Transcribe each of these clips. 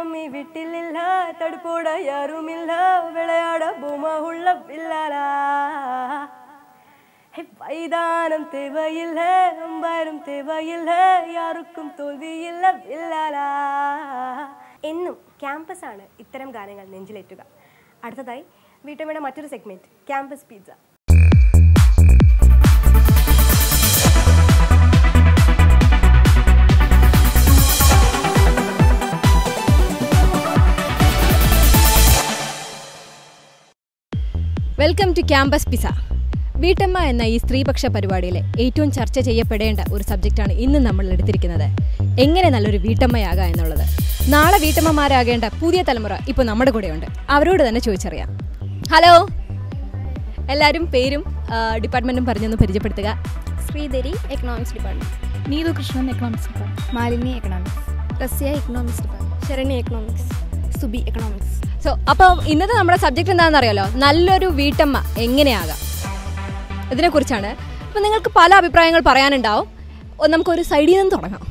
Mummy வீட்டில் இல்ல தடுப்போட யாரும் இல்ல விளையாட பூமா உள்ள பிள்ளலா ஹே, மைதானம் தேவையில்லை അമ്പാരും தேவையில்லை யாருக்கும் തോൽവി ഇല്ല വില്ലലാ എന്നും ക്യാമ്പസാണ് ഇത്തരം ഗാനങ്ങൾ നെഞ്ചിലേറ്റുക അടുത്തതായി വീട്ടമ്മയുടെ മറ്റൊരു segment campus pizza welcome to campus pizza വീട്ടമ്മ എന്ന ഈ സ്ത്രീപക്ഷ പരിപാടിയിലെ ഏറ്റവും ചർച്ച ചെയ്യപ്പെടേണ്ട ഒരു സബ്ജക്റ്റാണ് ഇന്ന് നമ്മൾ എടുത്തിരിക്കുന്നത്. എങ്ങനെ നല്ലൊരു വീട്ടമ്മയാകാം എന്നുള്ളത്. നാളെ വീട്ടമ്മമാരാകേണ്ട പുതിയ തലമുറ ഇപ്പോൾ നമ്മുടെ കൂടെയുണ്ട്. അവരോട് തന്നെ ചോദിച്ചറിയാം. ഹലോ എല്ലാവരും പേരും ഡിപ്പാർട്ട്മെന്റും പറഞ്ഞൊന്ന് പരിചയപ്പെടുത്തുക. Sreedhari economics department Neethu Krishnan economics department Malinya economics Rasya economics department Sharani economics Subi economics so അപ്പം ഇന്നത്തെ നമ്മുടെ സബ്ജക്റ്റ് എന്താണെന്ന് അറിയാലോ നല്ലൊരു വീട്ടമ്മ എങ്ങനെയാകാം? ഇതിനെക്കുറിച്ചാണ്. അപ്പം നിങ്ങൾക്ക് പല അഭിപ്രായങ്ങൾ പറയാനുണ്ടാവും. നമുക്കൊരു സൈഡിൽ നിന്ന് തുടങ്ങാം.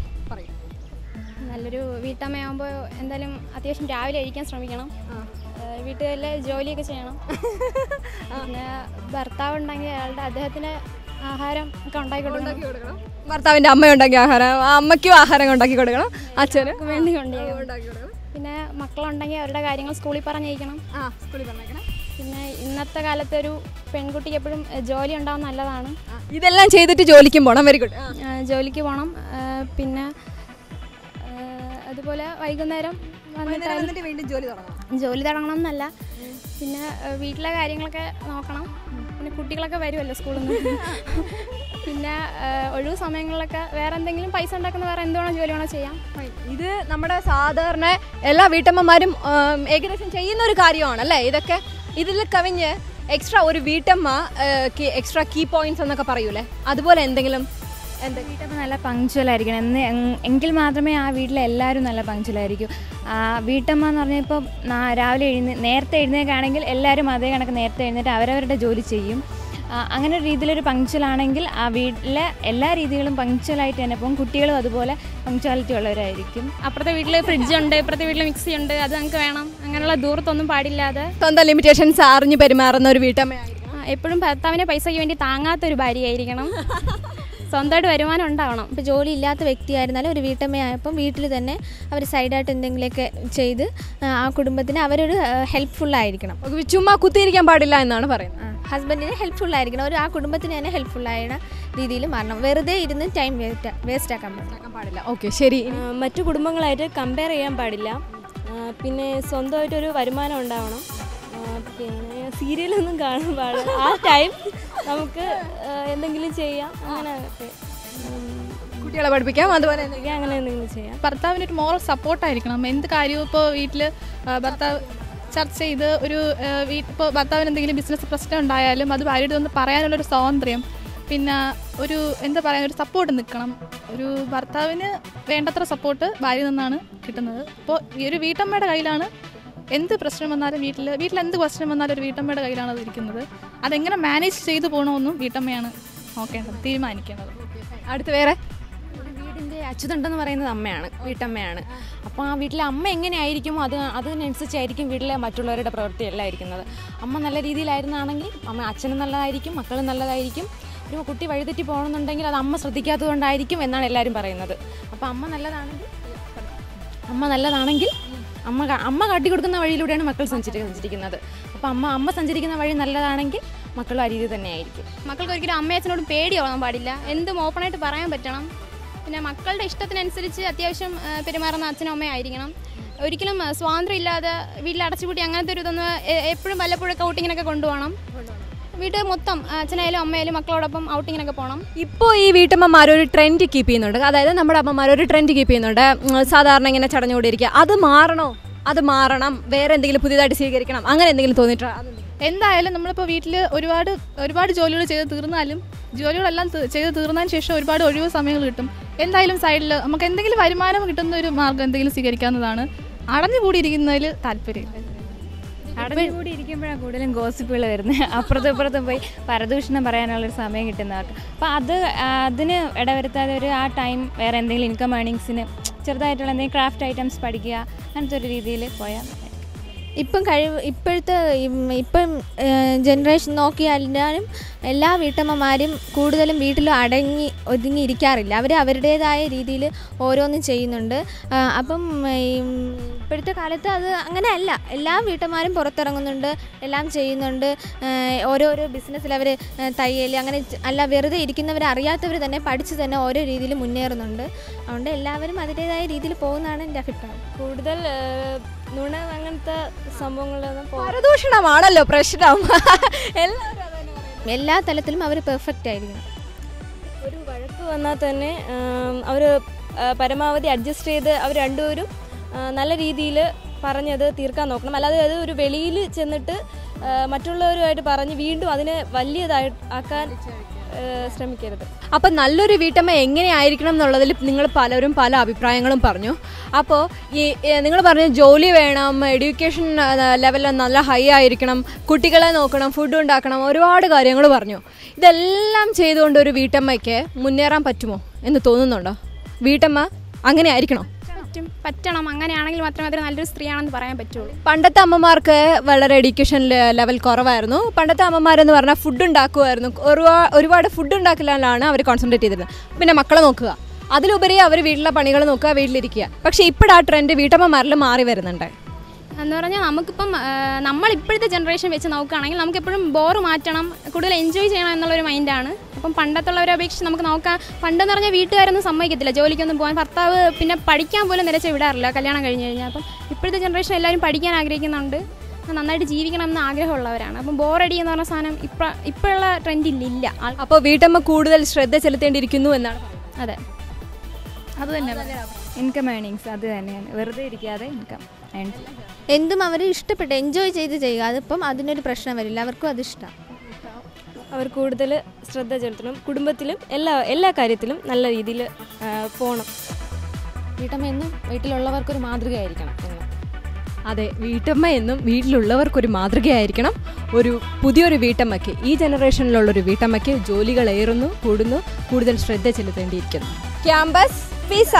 നല്ലൊരു വീട്ടമ്മയാകുമ്പോൾ എന്തായാലും അത്യാവശ്യം രാവിലെ കഴിക്കാൻ ശ്രമിക്കണം. വീട്ടുകാരിലെ ജോലിയൊക്കെ ചെയ്യണം. പിന്നെ ഭർത്താവ് ഉണ്ടെങ്കിൽ അയാളുടെ അദ്ദേഹത്തിന് ആഹാരം ഒക്കെ ഉണ്ടാക്കി കൊടുക്കണം. ഭർത്താവിന്റെ അമ്മ ഉണ്ടാക്കിയ ആഹാരം അമ്മയ്ക്കും ആഹാരം ഉണ്ടാക്കി കൊടുക്കണം. അച്ഛനും വേണ്ടി ഉണ്ടാക്കി പിന്നെ മക്കളുണ്ടെങ്കിൽ അവരുടെ കാര്യങ്ങൾ സ്കൂളിൽ പറഞ്ഞയക്കണം. ആ സ്കൂളിൽ പറഞ്ഞേക്കണം പിന്നെ ഇന്നത്തെ കാലത്ത് ഒരു പെൺകുട്ടിക്ക് എപ്പോഴും ജോലി ഉണ്ടാവും നല്ലതാണ്. ഇതെല്ലാം ചെയ്തിട്ട് ജോലിക്ക് പോകണം വെരി ഗുഡ് ജോലിക്ക് പോകണം പിന്നെ അതുപോലെ വൈകുന്നേരം വന്നിട്ട് വീണ്ടും ജോലി തുടങ്ങണം. ജോലി തുടങ്ങണം എന്നല്ല. പിന്നെ വീട്ടിലെ കാര്യങ്ങളൊക്കെ നോക്കണം. പിന്നെ കുട്ടികളൊക്കെ വരുമല്ലോ സ്കൂളിൽ നിന്ന്. പിന്നെ ഒഴിവ് സമയങ്ങളിലൊക്കെ വേറെ എന്തെങ്കിലും പൈസ ഉണ്ടാക്കുന്ന വേറെ എന്ത് വേണോ ജോലി വേണോ ചെയ്യാം? ഇത് നമ്മുടെ സാധാരണ എല്ലാ വീട്ടമ്മമാരും ഏകദേശം ചെയ്യുന്ന ഒരു കാര്യമാണ് അല്ലേ ഇതൊക്കെ ഇതിൽ കവിഞ്ഞ് എക്സ്ട്രാ ഒരു വീട്ടമ്മ എക്സ്ട്രാ കീ പോയിന്റ്സ് എന്നൊക്കെ പറയൂലേ? അതുപോലെ എന്തെങ്കിലും? എന്താ വീട്ടമ്മ നല്ല പങ്ക്ച്വൽ ആയിരിക്കണം. എന്ന് എങ്കിൽ മാത്രമേ ആ വീട്ടിലെ എല്ലാവരും നല്ല പങ്ക്ച്വൽ ആയിരിക്കും. വീട്ടമ്മ എന്ന് പറഞ്ഞാൽ ഇപ്പോൾ രാവിലെ എഴുന്ന നേരത്തെ എഴുന്നേക്കാണെങ്കിൽ എല്ലാവരും അതേ കണക്ക് നേരത്തെ എഴുന്നേറ്റ് അവരവരുടെ ജോലി ചെയ്യും. അങ്ങനെ ഒരു രീതിയിലൊരു പങ്ക്ച്വലാണെങ്കിൽ ആ വീട്ടിലെ എല്ലാ രീതികളും പങ്ക്ച്വലായിട്ട് തന്നെ പോകും. കുട്ടികളും അതുപോലെ പങ്ക്ച്വാലിറ്റി ഉള്ളവരായിരിക്കും. അപ്പുറത്തെ വീട്ടിൽ ഫ്രിഡ്ജ് ഉണ്ട് ഇപ്പുറത്തെ വീട്ടിൽ മിക്സി ഉണ്ട്. അത് നമുക്ക് വേണം. അങ്ങനെയുള്ള ദൂരത്തൊന്നും പാടില്ലാതെ. സ്വന്തം ലിമിറ്റേഷൻസ് അറിഞ്ഞു പെരുമാറുന്ന ഒരു വീട്ടമ്മയായിരിക്കും എപ്പോഴും ഭർത്താവിനെ പൈസയ്ക്ക് വേണ്ടി താങ്ങാത്തൊരു ഭാര്യയായിരിക്കണം. സ്വന്തമായിട്ട് വരുമാനം ഉണ്ടാവണം. ഇപ്പോൾ ജോലി ഇല്ലാത്ത വ്യക്തിയായിരുന്നാലും ഒരു വീട്ടമ്മയായപ്പം വീട്ടിൽ തന്നെ അവർ സൈഡായിട്ട് എന്തെങ്കിലുമൊക്കെ ചെയ്ത് ആ, കുടുംബത്തിന് അവരൊരു ഹെൽപ്ഫുൾ ആയിരിക്കണം. ചുമ്മാ കുത്തിയിരിക്കാൻ പാടില്ല എന്നാണ് പറയുന്നത്. ഹസ്ബൻഡിന് ഹെൽപ്ഫുൾ ആയിരിക്കണം. ഒരു ആ കുടുംബത്തിന് തന്നെ ഹെൽപ്ഫുൾ ആയ രീതിയിൽ മാറണം. വെറുതെ ഇരുന്ന് ടൈം വേസ്റ്റ് വേസ്റ്റ് ആക്കാൻ പാടില്ല. പാടില്ല. ഓക്കെ ശരി. മറ്റു കുടുംബങ്ങളായിട്ട് കമ്പയർ ചെയ്യാൻ പാടില്ല. പിന്നെ സ്വന്തമായിട്ടൊരു വരുമാനം ഉണ്ടാവണം. പിന്നെ സീരിയലൊന്നും കാണാൻ പാടില്ല. ആ ടൈം നമുക്ക് എന്തെങ്കിലും ചെയ്യാം. അങ്ങനെ കുട്ടികളെ പഠിപ്പിക്കാം അതുപോലെ അങ്ങനെ എന്തെങ്കിലും ചെയ്യാം. ഭർത്താവിന് ഒരു മോറൽ സപ്പോർട്ടായിരിക്കണം എന്ത് കാര്യവും ഇപ്പോൾ വീട്ടിൽ ഭർത്താവ് ചർച്ച ചെയ്ത് ഒരു ഇപ്പോൾ ഭർത്താവിന് എന്തെങ്കിലും ബിസിനസ് പ്രശ്നം ഉണ്ടായാലും അത് ഭാര്യയുടെ ഒന്ന് പറയാനുള്ളൊരു സ്വാതന്ത്ര്യം പിന്നെ ഒരു എന്താ പറയുക ഒരു സപ്പോർട്ട് നിൽക്കണം. ഒരു ഭർത്താവിന് വേണ്ടത്ര സപ്പോർട്ട് ഭാര്യയിൽ നിന്നാണ് കിട്ടുന്നത്. അപ്പോൾ ഈ ഒരു വീട്ടമ്മയുടെ കയ്യിലാണ് എന്ത് പ്രശ്നം വന്നാലും വീട്ടിൽ വീട്ടിൽ എന്ത് പ്രശ്നം വന്നാലും ഒരു വീട്ടമ്മയുടെ കയ്യിലാണ് അത് ഇരിക്കുന്നത്. അതെങ്ങനെ മാനേജ് ചെയ്തു പോകണമെന്നും വീട്ടമ്മയാണ് നോക്കേണ്ടത് തീരുമാനിക്കേണ്ടത്. അടുത്ത് വേറെ? അച്യുതണ്ടെന്ന് പറയുന്നത് അമ്മയാണ് വീട്ടമ്മയാണ്. അപ്പോൾ ആ വീട്ടിലെ അമ്മ എങ്ങനെയായിരിക്കുമോ അത് അതിനനുസരിച്ചായിരിക്കും വീട്ടിലെ മറ്റുള്ളവരുടെ പ്രവൃത്തി എല്ലാം അമ്മ നല്ല രീതിയിലായിരുന്നാണെങ്കിൽ അമ്മ അച്ഛനും നല്ലതായിരിക്കും മക്കളും നല്ലതായിരിക്കും. ഒരു കുട്ടി വഴിതെറ്റി പോകണമെന്നുണ്ടെങ്കിൽ അത് അമ്മ ശ്രദ്ധിക്കാത്തത് കൊണ്ടായിരിക്കും എന്നാണ് എല്ലാവരും പറയുന്നത്. അപ്പോൾ അമ്മ നല്ലതാണെങ്കിൽ അമ്മ നല്ലതാണെങ്കിൽ അമ്മ അമ്മ കാട്ടിക്കൊടുക്കുന്ന വഴിയിലൂടെയാണ് മക്കൾ സഞ്ചരി സഞ്ചരിക്കുന്നത്. അപ്പോൾ അമ്മ അമ്മ സഞ്ചരിക്കുന്ന വഴി നല്ലതാണെങ്കിൽ മക്കളും ആ രീതി തന്നെയായിരിക്കും. മക്കൾക്ക് ഒരിക്കലും അമ്മയച്ഛനോട് പേടിയാവാൻ പാടില്ല? എന്തും ഓപ്പണായിട്ട് പറയാൻ പറ്റണം. പിന്നെ മക്കളുടെ ഇഷ്ടത്തിനനുസരിച്ച് അത്യാവശ്യം പെരുമാറുന്ന അച്ഛനും അമ്മയും ആയിരിക്കണം. ഒരിക്കലും സ്വാതന്ത്ര്യം ഇല്ലാതെ വീട്ടിൽ അടച്ചുപൂട്ടി അങ്ങനത്തെ ഒരു ഇതൊന്ന് എപ്പോഴും വല്ലപ്പോഴൊക്കെ ഔട്ടിങ്ങിനൊക്കെ കൊണ്ടുപോകണം. വീട്ടിൽ മൊത്തം അച്ഛനായാലും അമ്മയായാലും മക്കളോടൊപ്പം ഔട്ടിങ്ങിനൊക്കെ പോകണം ഇപ്പോൾ ഈ വീട്ടമ്മമാർ ഒരു ട്രെൻഡ് കീപ്പ് ചെയ്യുന്നുണ്ട്. അതായത് നമ്മുടെ അമ്മമാർ ഒരു ട്രെൻഡ് കീപ്പ് ചെയ്യുന്നുണ്ട്. സാധാരണ ഇങ്ങനെ ചടഞ്ഞുകൊണ്ടിരിക്കുക. അത് മാറണോ? അത് മാറണം. വേറെ എന്തെങ്കിലും പുതിയതായിട്ട് സ്വീകരിക്കണം. അങ്ങനെ എന്തെങ്കിലും അതെന്തെങ്കിലും? എന്തായാലും നമ്മളിപ്പോൾ വീട്ടിൽ ഒരുപാട് ഒരുപാട് ജോലികൾ ചെയ്ത് തീർന്നാലും ജോലികളെല്ലാം ചെയ്ത് തീർന്നതിന് ശേഷം ഒരുപാട് ഒഴിവ് സമയങ്ങൾ കിട്ടും. എന്തായാലും സൈഡിൽ നമുക്ക് എന്തെങ്കിലും വരുമാനം കിട്ടുന്ന ഒരു മാർഗം എന്തെങ്കിലും സ്വീകരിക്കാവുന്നതാണ്. അടഞ്ഞുകൂടിയിരിക്കുന്നതിൽ താല്പര്യമില്ല. കൂടി ഇരിക്കുമ്പോഴാണ് കൂടുതലും ഗോസിപ്പുകൾ വരുന്നത് അപ്പുറത്തും ഇപ്പുറത്തും പോയി പരദൂഷണം പറയാനുള്ളൊരു സമയം കിട്ടുന്നവർക്ക് അപ്പോൾ അത് അതിന് ഇടവരുത്താതെ ഒരു ആ ടൈം വേറെ എന്തെങ്കിലും ഇൻകം ഏണിങ്സിന് ചെറുതായിട്ടുള്ള എന്തെങ്കിലും ക്രാഫ്റ്റ് ഐറ്റംസ് പഠിക്കുക അങ്ങനത്തെ ഒരു രീതിയിൽ പോയാൽ. ഇപ്പം കഴിവ് ഇപ്പോഴത്തെ ഇപ്പം ജനറേഷൻ നോക്കിയാലും എല്ലാ വീട്ടമ്മമാരും കൂടുതലും വീട്ടിൽ അടങ്ങി ഒതുങ്ങി ഇരിക്കാറില്ല അവർ അവരുടേതായ രീതിയിൽ ഓരോന്നും ചെയ്യുന്നുണ്ട്. അപ്പം ഇപ്പോഴത്തെ കാലത്ത് അത് അങ്ങനെയല്ല. എല്ലാ വീട്ടമ്മമാരും പുറത്തിറങ്ങുന്നുണ്ട് എല്ലാം ചെയ്യുന്നുണ്ട്. ഓരോരോ ബിസിനസ്സിൽ അവർ തയ്യൽ അങ്ങനെ അല്ല വെറുതെ ഇരിക്കുന്നവർ അറിയാത്തവർ തന്നെ പഠിച്ച് തന്നെ ഓരോ രീതിയിൽ മുന്നേറുന്നുണ്ട്. അതുകൊണ്ട് എല്ലാവരും അതിന്റേതായ രീതിയിൽ പോകുന്നതാണ് എന്റെ അഭിപ്രായം. കൂടുതൽ നുണ അങ്ങനത്തെ സംഭവങ്ങളൊന്നും പോ പരദൂഷണമാണല്ലോ പ്രശ്നം. എല്ലാ തലത്തിലും അവർ പെർഫെക്റ്റ് ആയിരിക്കണം. ഒരു വഴക്ക് വന്നാൽ തന്നെ അവർ പരമാവധി അഡ്ജസ്റ്റ് ചെയ്ത് അവർ രണ്ടുപേരും നല്ല രീതിയിൽ പറഞ്ഞത് തീർക്കാൻ നോക്കണം. അല്ലാതെ അത് ഒരു വെളിയിൽ ചെന്നിട്ട് മറ്റുള്ളവരുമായിട്ട് പറഞ്ഞ് വീണ്ടും അതിനെ വലിയതായി ആക്കാൻ ശ്രമിക്കരുത്. അപ്പൊ നല്ലൊരു വീട്ടമ്മ എങ്ങനെയായിരിക്കണം എന്നുള്ളതിൽ നിങ്ങൾ പലരും പല അഭിപ്രായങ്ങളും പറഞ്ഞു. അപ്പോൾ ഈ നിങ്ങൾ പറഞ്ഞു ജോലി വേണം എഡ്യൂക്കേഷൻ ലെവൽ നല്ല ഹൈ ആയിരിക്കണം കുട്ടികളെ നോക്കണം ഫുഡ് ഉണ്ടാക്കണം ഒരുപാട് കാര്യങ്ങൾ പറഞ്ഞു. ഇതെല്ലാം ചെയ്തുകൊണ്ട് ഒരു വീട്ടമ്മയ്ക്ക് മുന്നേറാൻ പറ്റുമോ എന്ന് തോന്നുന്നുണ്ടോ? വീട്ടമ്മ അങ്ങനെ ആയിരിക്കണോ? പറ്റും പറ്റണം. അങ്ങനെയാണെങ്കിൽ മാത്രമേ അതൊരു നല്ലൊരു സ്ത്രീയാണെന്ന് പറയാൻ പറ്റുള്ളൂ. പണ്ടത്തെ അമ്മമാർക്ക് വളരെ എഡ്യൂക്കേഷൻ ലെവൽ കുറവായിരുന്നു. പണ്ടത്തെ അമ്മമാരെന്ന് പറഞ്ഞാൽ ഫുഡ് ഉണ്ടാക്കുമായിരുന്നു ഒരുപാട് ഒരുപാട് ഫുഡ് ഉണ്ടാക്കലാണ് അവർ കോൺസെൻട്രേറ്റ് ചെയ്തിരുന്നത്. പിന്നെ മക്കളെ നോക്കുക. അതിലുപരി അവർ വീട്ടിലെ പണികൾ നോക്കുക വീട്ടിലിരിക്കുക. പക്ഷേ ഇപ്പോഴാ ട്രെൻഡ് വീട്ടമ്മമാരിൽ മാറി വരുന്നുണ്ട്. എന്ന് പറഞ്ഞാൽ നമുക്കിപ്പം നമ്മളിപ്പോഴത്തെ നമ്മൾ ഇപ്പോഴത്തെ ജനറേഷൻ വെച്ച് നോക്കുകയാണെങ്കിൽ നമുക്ക് എപ്പോഴും ബോറ് മാറ്റണം കൂടുതൽ എൻജോയ് ചെയ്യണം എന്നുള്ളൊരു മൈൻഡാണ് അപ്പം പണ്ടത്തുള്ളവരെ അപേക്ഷിച്ച് നമുക്ക് നോക്കാം പണ്ടെന്ന് പറഞ്ഞാൽ വീട്ടുകാരൊന്നും സമ്മതിക്കത്തില്ല ജോലിക്കൊന്നും പോകാൻ ഭർത്താവ് പിന്നെ പഠിക്കാൻ പോലും നിലച്ച് വിടാറില്ല കല്യാണം കഴിഞ്ഞ് കഴിഞ്ഞാൽ. അപ്പം ഇപ്പോഴത്തെ ജനറേഷൻ എല്ലാവരും പഠിക്കാൻ ആഗ്രഹിക്കുന്നുണ്ട് നന്നായിട്ട് ജീവിക്കണം എന്ന് ആഗ്രഹമുള്ളവരാണ്. അപ്പം ബോറടി എന്ന് പറഞ്ഞ സാധനം ഇപ്പം ഇപ്പോഴുള്ള ട്രെൻഡിൽ ഇല്ല. അപ്പോൾ വീട്ടമ്മ കൂടുതൽ ശ്രദ്ധ ചെലുത്തേണ്ടിയിരിക്കുന്നു എന്നാണ് പറയുന്നത്. അതെ അത് തന്നെ. ഇൻകം ഏണിങ്സ് അത് തന്നെയാണ്. വെറുതെ ഇരിക്കാതെ ഇൻകം ഏൺ എന്തും അവർ ഇഷ്ടപ്പെട്ട്. എൻജോയ് ചെയ്ത് ചെയ്യുക. അതിപ്പം അതിനൊരു പ്രശ്നം വരില്ല. അവർക്കും അത് ഇഷ്ടം. അവർ കൂടുതൽ ശ്രദ്ധ ചെലുത്തണം. കുടുംബത്തിലും എല്ലാ എല്ലാ കാര്യത്തിലും നല്ല രീതിയിൽ പോകണം വീട്ടമ്മ എന്നും വീട്ടിലുള്ളവർക്കൊരു മാതൃകയായിരിക്കണം എന്ന്. അതെ വീട്ടമ്മ എന്നും വീട്ടിലുള്ളവർക്കൊരു മാതൃകയായിരിക്കണം. ഒരു പുതിയൊരു വീട്ടമ്മയ്ക്ക് ഈ ജനറേഷനിലുള്ളൊരു വീട്ടമ്മയ്ക്ക് ജോലികൾ ഏറുന്നു കൂടുന്നു. കൂടുതൽ ശ്രദ്ധ ചെലുത്തേണ്ടിയിരിക്കുന്നു. Campus pizza